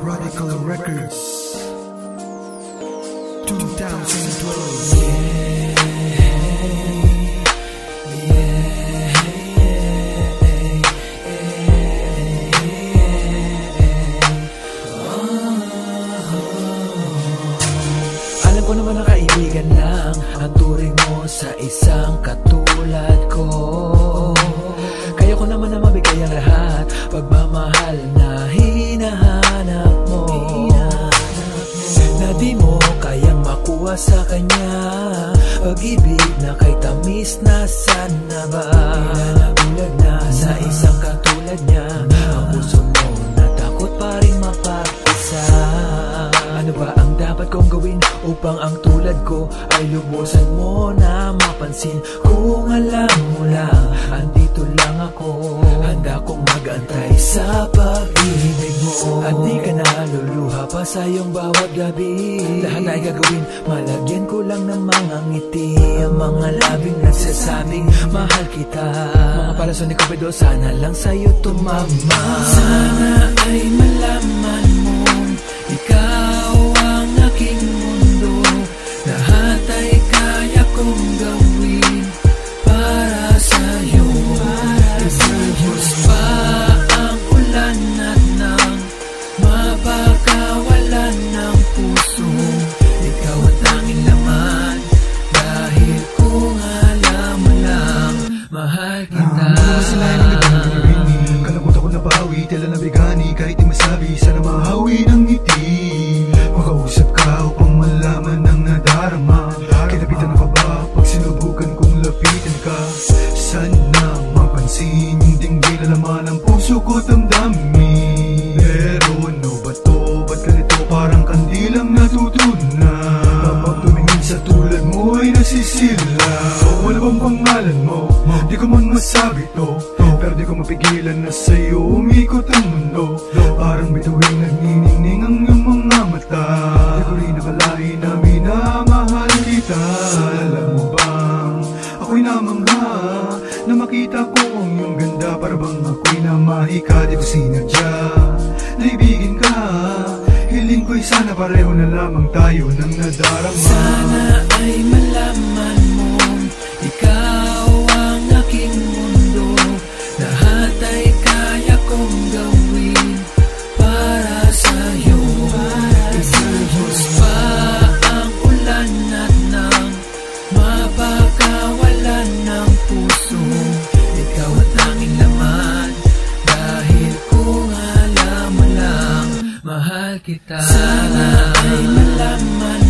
Radical Records. 2012 Alam ko naman na kaibigan lang Ang turing mo sa isang katulad ko ko naman na mabigay ang lahat. Pagmamahal na hinahanap mo. Na di mo kayang makuha sa kanya. Pag-ibig na kay tamis na sana ba? Nabulag na sa isang katulad niya. Ang puso mo natakot pa rin mapag-isa. Ano ba ang dapat kong gawin upang ang tulad ko ay lubusan mo na mapansin Kung alam mo luluha pa sa iyong bawat gabi. Lahat ay gagawin, malagyan ko lang ng mga ngiti. Ang mga labing nagsasabing mahal kita. Mga palaso ni Cupido, sana lang sa'yo tumama. Sana ay malaman ako nabawi, tila nabigani Kahit di masabi, sana mahawi ng ngiti. Makausap ka upang malaman ng nadarama. Kinapitan ka ba pag sinubukan kong lapitan ka? Sana mapansin yung dinggin na laman ng puso ko damdamin Pero ano ba to? Ba't ganito? Parang kandilang natutunan? Kapag tumingin sa tulad mo ay nasisila mapigilan na sa'yo umikot ang mundo? Parang bituing nagniningning ang iyong mga mata. Di ko rin nakalain na minamahal kita. Alam mo bang ako'y namangha Na makita ko ang iyong ganda? Para bang ako'y namahika Di ko sinadya. Naibigin ka Hiling ko'y sana pareho na lamang tayo Nang nadarama. Sana ay malaman mahal kita. Sana ay malaman